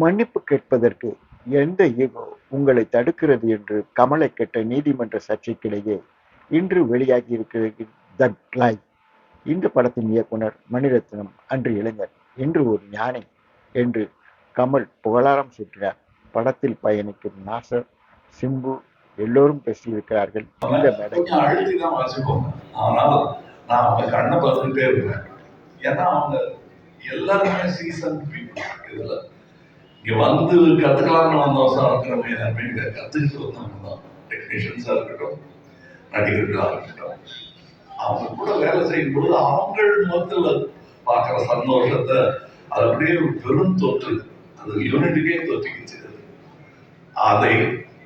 மன்னிப்பு கேட்பதற்கு எந்த ஈகோ உங்களை தடுக்கிறது என்று கமலை கேட்ட நீதிமன்ற சர்ச்சைக்கிடையே இன்று வெளியாகி இருக்கிறது. த லை இந்த படத்தின் இயக்குனர் மணிரத்னம் அன்று இளைஞர் இன்று ஒரு ஞானி என்று கமல் புகழாரம் சூட்டினார். படத்தில் பயணிக்கும் நாசர் சிம்பு எல்லோரும் பேசியிருக்கிறார்கள். இந்த மேடை ஆனால் நான் அவங்க கண்ணை பார்த்துக்கிட்டே இருப்பேன். ஏன்னா அவங்க எல்லாருமே சீசன் இதுல இங்க வந்து கத்துக்கலாம்னு வந்தோம் சார் இருக்கிறவங்க எல்லாருமே இங்க கத்துக்கிட்டு வந்தவங்க தான் டெக்னீஷியன்ஸாக இருக்கட்டும் நடிகர்களா இருக்கட்டும் அவங்க கூட வேலை செய்யும் பொழுது அவங்கள் முகத்தில் பார்க்குற சந்தோஷத்தை அது அப்படியே பெரும் தொற்று. அது யூனிட்டுக்கே தொற்றிக்கிச்சு அதை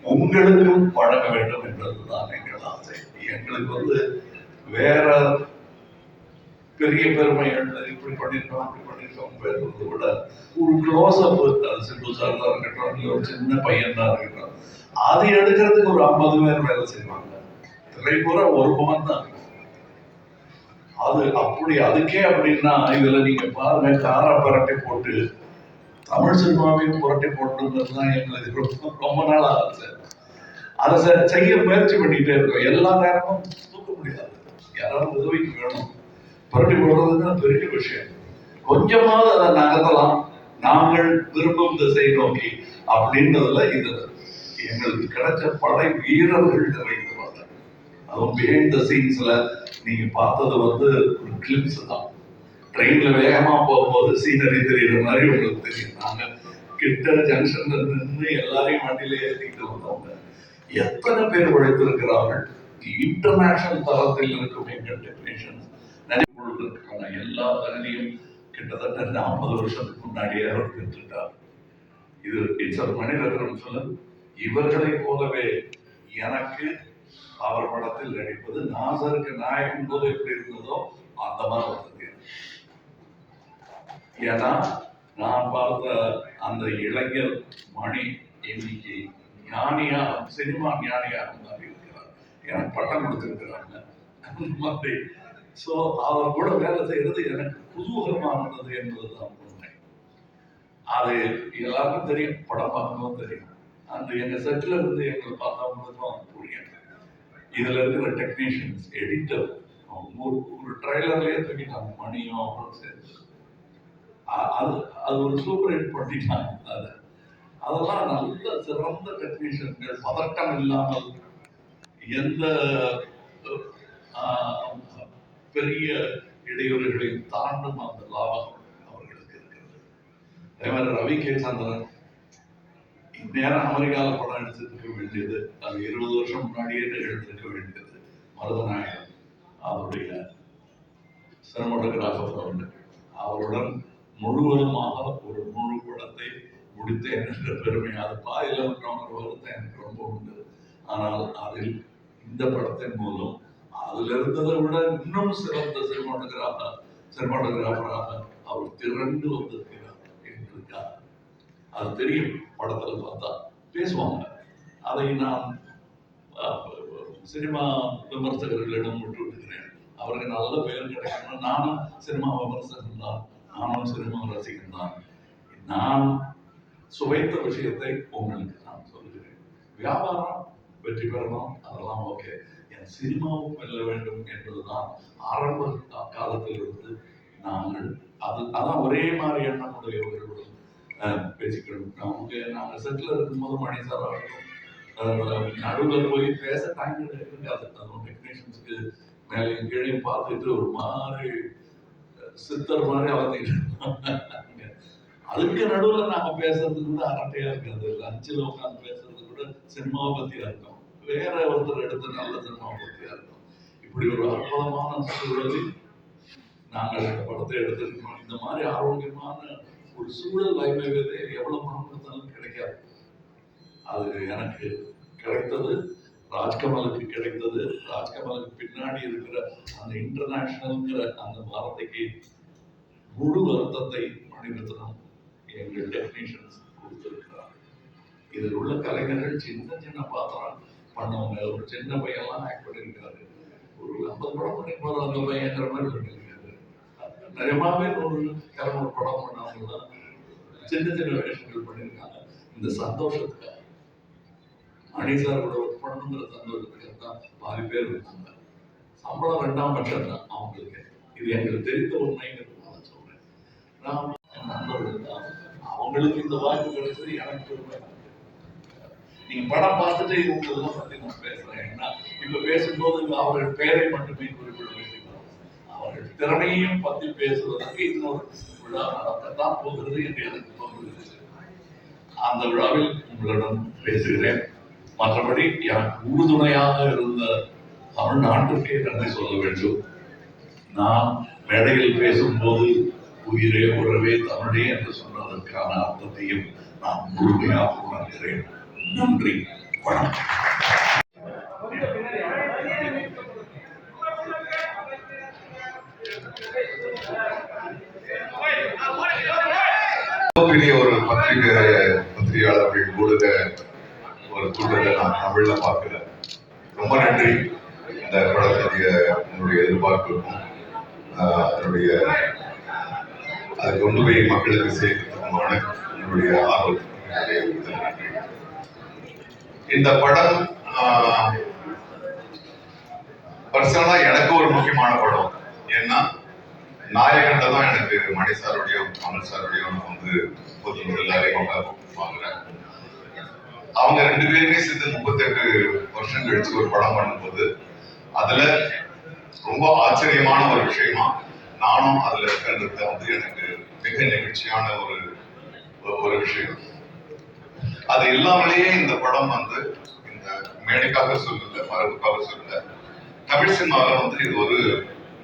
உங்களுக்கும் வழங்க வேண்டும் என்பதுதான் எங்கள் ஆசை. எங்களுக்கு வந்து வேற பெரிய பெருமைகள் இப்படி பண்ணிருக்கோம் கம்பேர் பண்ணுறது விட ஒரு க்ளோஸ் அப் சிம்பு சார் தான் இருக்கட்டும் இல்லை ஒரு சின்ன பையன் தான் இருக்கட்டும் அதை எடுக்கிறதுக்கு ஒரு ஐம்பது பேர் வேலை செய்வாங்க திரைப்புற ஒரு முகம் தான் அது அப்படி அதுக்கே அப்படின்னா இதுல நீங்க பாருங்க கார பரட்டை போட்டு தமிழ் சினிமாவையும் புரட்டி போட்டுங்கிறது தான் எங்களுக்கு ரொம்ப ரொம்ப நாள் ஆச்சு அதை செய்ய முயற்சி பண்ணிட்டே இருக்கோம் எல்லா நேரமும் தூக்க முடியாது யாராவது உதவிக்கு வேணும் புரட்டி போடுறதுன்னா பெரிய விஷயம் கொஞ்சமாவது அதை நகர்த்தலாம். நாங்கள் விரும்பும் திசை நோக்கி அப்படின்றதுல இது எங்களுக்கு கிடைச்ச படை வீரர்கள் நிறைந்தவங்க அதுவும் பிஹைண்ட் த சீன்ஸ்ல நீங்க பார்த்தது வந்து ஒரு கிளிப்ஸ் தான். ட்ரெயின்ல வேகமா போகும்போது சீனரி தெரியுற மாதிரி உங்களுக்கு தெரியும். நாங்க கிட்ட ஜங்ஷன்ல நின்று எல்லாரையும் வண்டியில ஏற்றிக்கிட்டு வந்தவங்க எத்தனை பேர் உழைத்திருக்கிறார்கள்? இன்டர்நேஷனல் தரத்தில் இருக்கும் எங்கள் டெக்னீஷியன்ஸ் நடிப்புகளுக்கான எல்லா தகுதியும் கிட்டத்தட்ட நாற்பது வருஷத்துக்கு முன்னாடியே அவர் பெற்றுட்டார் இது இட்ஸ் மணிரத்னம் சொல்ல இவர்களைப் போலவே எனக்கு அவர் படத்தில் நடிப்பது நாசருக்கு நாயகன் போது எப்படி இருந்ததோ அந்த மாதிரி ஏன்னா நான் பார்த்த அந்த இளைஞர் மணி இன்னைக்கு ஞானியா சினிமா ஞானியாக மாறி இருக்கிறார் எனக்கு பட்டம் கொடுத்திருக்கிறாங்க. அந்த மாதிரி ஸோ அவர் கூட வேலை செய்யறது எனக்கு குதூகலமாக இருந்தது என்பதுதான் உண்மை. அது எல்லாருக்கும் தெரியும் படம் பார்க்கணும் தெரியும். அந்த எங்கள் செட்டில் இருந்து எங்களை பார்த்தவங்களுக்கும் புரியும். இதில் இருக்கிற டெக்னீஷியன்ஸ் எடிட்டர் ஒரு ஒரு ட்ரைலர்லேயே தூக்கிட்டாங்க மணியும் அப்புறம் சேர்ந்து. அது அது ஒரு சூப்பர் ஹிட் பண்ணிட்டாங்க அதை. அதெல்லாம் நல்ல சிறந்த டெக்னீஷியன்கள் பதட்டம் இல்லாமல் எந்த பெரிய இடையூறுகளை தாண்டும் அந்த லாபம் அவர்களுக்கு இருக்கிறது. அதே மாதிரி ரவி கே சந்திரன் இந்நேரம் அமெரிக்காவில் படம் எடுத்திருக்க வேண்டியது அது இருபது வருஷம் முன்னாடியே எடுத்திருக்க வேண்டியது மருதநாயகன் அவருடைய சினிமாட்டோகிராஃபர் அவர்கள் அவருடன் முழுவதுமாக ஒரு முழு படத்தை முடித்தேன் என்ற பெருமை. அது பாதியில் விட்டோங்கிற வருத்தம் எனக்கு ரொம்ப உண்டு. ஆனால் அதில் இந்த படத்தின் மூலம் அதில் இருந்ததை விட இன்னும் சிறந்த சினிமாட்டோகிராஃபர் சினிமாட்டோகிராஃபராக அவர் திரண்டு வந்திருக்கிறார் என்றிருக்கார் அது தெரியும். படத்துல பார்த்தா பேசுவாங்க. அதை நான் சினிமா விமர்சகர்களிடம் விட்டு விடுகிறேன் அவருக்கு நல்ல பெயர் கிடைக்கணும். நானும் சினிமா விமர்சகன் தான். நானும் சினிமா ரசிகன் தான். நான் சுவைத்த விஷயத்தை உங்களுக்கு நான் சொல்கிறேன். வியாபாரம் வெற்றி பெறணும். அதெல்லாம் ஓகே என் சினிமாவும் வெல்ல வேண்டும் என்பதுதான் ஆரம்ப காலத்திலிருந்து நாங்கள். அது அதான் ஒரே மாதிரி எண்ணமுடைய உடையவர்களுடன் பேசிக்கிறோம் பேசிக்கணும் நமக்கு நாங்கள் செட்டில் இருக்கும்போது மணி சார் ஆகட்டும் நடுவில் போய் பேச டைம் கிடையாது அதுவும் டெக்னீஷியன்ஸுக்கு மேலே கீழே பார்த்துட்டு ஒரு மாதிரி சித்தர் மாதிரி வளர்ந்துக்கிட்டு அதுக்கு நடுவில் நாங்க பேசுறது கூட அரட்டையாக இருக்காது. லஞ்சில் உட்காந்து பேசுறது கூட சினிமாவை பற்றியாக இருக்கும். வேற ஒருத்தர் எடுத்து நல்ல சினிமா பத்தியா இருக்கும் இப்படி ஒரு அற்புதமான சூழலில் நாங்கள் இந்த படத்தை எடுத்திருக்கிறோம். இந்த மாதிரி ஆரோக்கியமான ஒரு சூழல் வாய்ப்பதே எவ்வளவு பணம் கொடுத்தாலும் கிடைக்காது. அது எனக்கு கிடைத்தது ராஜ்கமலுக்கு கிடைத்தது. ராஜ்கமலுக்கு பின்னாடி இருக்கிற அந்த இன்டர்நேஷனல்ங்கிற அந்த வார்த்தைக்கு முழு வருத்தத்தை மணிரத்னம் எங்கள் டெக்னீஷியன்ஸ் கொடுத்திருக்கிறார் இதில் உள்ள கலைஞர்கள் சின்ன சின்ன பாத்திரம் பண்ணவங்க ஒரு சின்ன பையன்லாம் ஆக்ட் பண்ணியிருக்காரு ஒரு ஐம்பது படம் பண்ணிருப்பாரு அந்த பையன்ற மாதிரி பண்ணியிருக்காரு பேர் ஒரு இரநூறு படம் பண்ணவங்கலாம் சின்ன சின்ன வேஷங்கள் பண்ணியிருக்காங்க இந்த சந்தோஷத்துக்காக. மணி சார் கூட ஒர்க் பண்ணணுங்கிற சந்தோஷத்துக்காக தான் பாதி பேர் இருக்காங்க சம்பளம் ரெண்டாம் பட்சம் தான் அவங்களுக்கு. இது எங்களுக்கு தெரிந்த உண்மைங்கிறதுனால சொல்றேன். நான் என் நண்பர்கள் தான். அவங்களுக்கு இந்த வாய்ப்பு கிடைச்சது எனக்கு நீங்க படம் பார்த்துட்டு இவங்களெல்லாம் பத்தி நான் பேசுறேன். ஏன்னா இப்ப பேசும்போது அவர்கள் பெயரை மட்டுமே குறிப்பிட வேண்டியிருக்கிறோம் அவர்கள் திறமையும் பத்தி பேசுவதற்கு இன்னொரு விழா நடக்கத்தான் போகிறது என்று எனக்கு தோன்றுகிறது. அந்த விழாவில் உங்களிடம் பேசுகிறேன். மற்றபடி எனக்கு உறுதுணையாக இருந்த தமிழ்நாட்டிற்கே நன்றி சொல்ல வேண்டும். நான் மேடையில் பேசும்போது உயிரே உறவே தமிழே என்று சொன்னதற்கான அர்த்தத்தையும் நான் முழுமையாக உணர்கிறேன். நன்றி. வணக்கம். பெரிய ஒரு பத்திரிகை பத்திரிகையாளர்கள் ஊடக ஒரு கூட்டத்தை நான் தமிழ்ல பார்க்கிறேன். ரொம்ப நன்றி. இந்த படத்துடைய என்னுடைய எதிர்பார்ப்புக்கும் அதனுடைய அது கொண்டு போய் மக்களுக்கு சேர்க்கிறதுக்குமான என்னுடைய ஆர்வத்துக்கும் என்னுடைய நன்றி. இந்த படம் பர்சனலா எனக்கு ஒரு முக்கியமான படம். ஏன்னா நாயகன்ல தான் எனக்கு மணி சாரோடையும் கமல் சாரோடையும் வந்து பொது முதல்ல அறிமுக அவங்க ரெண்டு பேருமே சேர்ந்து முப்பத்தெட்டு வருஷம் கழிச்சு ஒரு படம் பண்ணும்போது அதுல ரொம்ப ஆச்சரியமான ஒரு விஷயமா நானும் அதுல இருக்கிறது வந்து எனக்கு மிக நெகிழ்ச்சியான ஒரு- ஒரு விஷயம். அது இல்லாமலேயே இந்த படம் வந்து இந்த மேடைக்காக சொல்லல மரபுக்காக சொல்லல தமிழ் சினிமாவில் வந்து இது ஒரு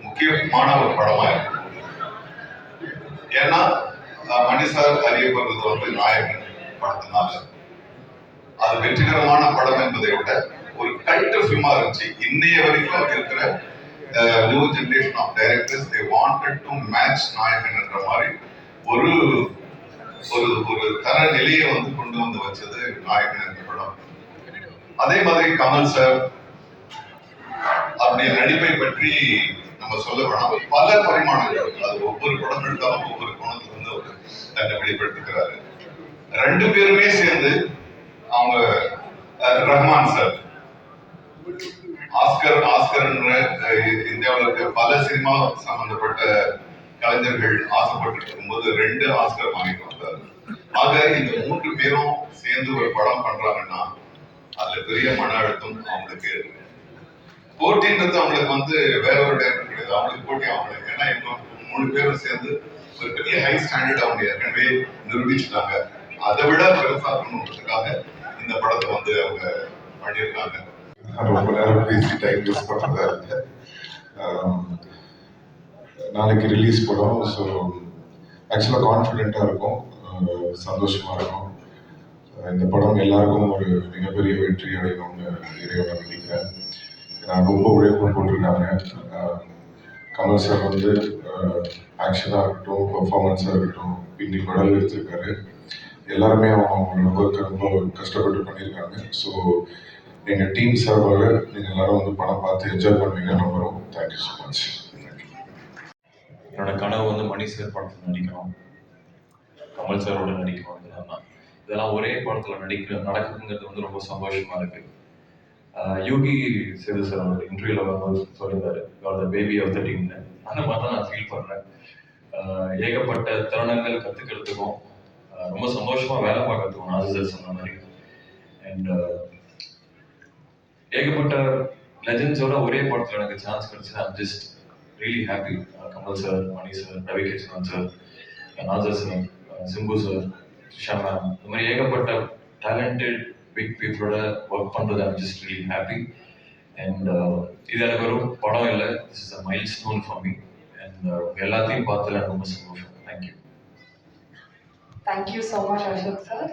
முக்கியமான ஒரு படமா இருக்கு. ஏன்னா அஹ், மணி சார் அறியப்படுறது வந்து நாயகன் படத்தினால. அது வெற்றிகரமான படம் என்பதை விட ஒரு கல்ட் ஃபிலிமா இருந்துச்சு. இன்னைய வரைக்கும் இருக்கிற new generation of directors they wanted to match Nayakan என்ற மாதிரி ஒரு ஒரு ஒரு தரநிலையை வந்து கொண்டு வந்து வச்சது நாயகன் என்ற படம். அதே மாதிரி கமல் சார் அவருடைய நடிப்பை பற்றி நம்ம சொல்ல வேணாம். பல பரிமாணங்கள் அது ஒவ்வொரு படம் எடுத்தாலும் ஒவ்வொரு கோணத்துல இருந்து அவர் தன்னை வெளிப்படுத்துகிறாரு ரெண்டு பேருமே சேர்ந்து அவங்க அஹ், ரஹ்மான் சார். ஆஸ்கர் ஆஸ்கர்ன்ற இந்தியாவில் இந்தியாவுல இருக்க பல சினிமா சம்பந்தப்பட்ட கலைஞர்கள் ஆசைப்பட்டு இருக்கும்போது ரெண்டு ஆஸ்கர் வாங்கிக்கலாம் பேரும் சேர்ந்து ஒரு படம் பண்றாங்கன்னா அதுல பெரிய மன அழுத்தம் அவங்களுக்கு போட்டின்றது அவங்களுக்கு வந்து வேற ஒரு டைம் கிடையாது. அவங்களுக்கு போட்டி அவங்களுக்கு ஏன்னா இப்போ மூணு பேரும் சேர்ந்து ஒரு பெரிய ஹை ஸ்டாண்டர்ட் அவங்க ஏற்கனவே நிரூபிச்சுட்டாங்க. அதை விட பெருசாக்கணுன்றதுக்காக இந்த படத்தை வந்து அவங்க பண்ணியிருக்காங்க. ரொம்ப நேரம் பேசி டைம் யூஸ் பண்ணுறதா இருக்கு நாளைக்கு ரிலீஸ் படம். ஸோ ஆக்சுவலாக கான்ஃபிடென்ட்டாக இருக்கும். சந்தோஷமாக சந்தோஷமா இருக்கும். இந்த படம் எல்லாருக்கும் ஒரு மிகப்பெரிய வெற்றி அடையணும்னு இறைவனை நினைக்கிறேன் நான் ரொம்ப உழைப்பு போட்டிருக்காங்க. கமல் சார் வந்து ஆக்ஷனாக இருக்கட்டும் பர்ஃபார்மன்ஸாக இருக்கட்டும் பின்னி படம் எடுத்திருக்காரு. எல்லாருமே அவங்க அவங்களோட ஒர்க்கை ரொம்ப கஷ்டப்பட்டு பண்ணியிருக்காங்க. ஸோ எங்கள் டீம் சார்பாக நீங்கள் எல்லாரும் வந்து படம் பார்த்து என்ஜாய் பண்ணுவீங்க. நம்புகிறோம் தேங்க்யூ ஸோ மச் என்னோட கனவு வந்து மணி சார் படத்தில் நடிக்கணும் கமல் சாரோட நடிக்கணும் இதெல்லாம் ஒரே படத்தில் நடிக்க நடக்குதுங்கிறது வந்து ரொம்ப சந்தோஷமா இருக்கு. யோகி சேது சார் அவர் இன்டர்வியூல வரும்போது சொல்லியிருந்தாரு. த பேபி ஆஃப் த டீம்னு அந்த மாதிரி தான் நான் ஃபீல் பண்றேன். ஏகப்பட்ட தருணங்கள் கத்துக்கிறதுக்கும் ரொம்ப சந்தோஷமா வேலை பார்க்கறதுக்கும் நாசர் சார் சொன்ன மாதிரி. அண்ட் ஏகப்பட்ட லெஜன்ஸோட ஒரே படத்தில் எனக்கு சான்ஸ் கிடைச்சது I'm just really happy Kamal sir Mani sir Ravi Krishnan sir Nassar sir Simbu sir Shah இந்த மாதிரி ஏகப்பட்ட டேலண்டட் பிக் பீப்புளோட ஒர்க் பண்ணுறது I'm just really happy and இது எனக்கு ஒரு படம் இல்லை. This is a milestone for me and எல்லாத்தையும் பார்த்ததுல எனக்கு ரொம்ப சந்தோஷம். Thank you thank you so much Ashok sir.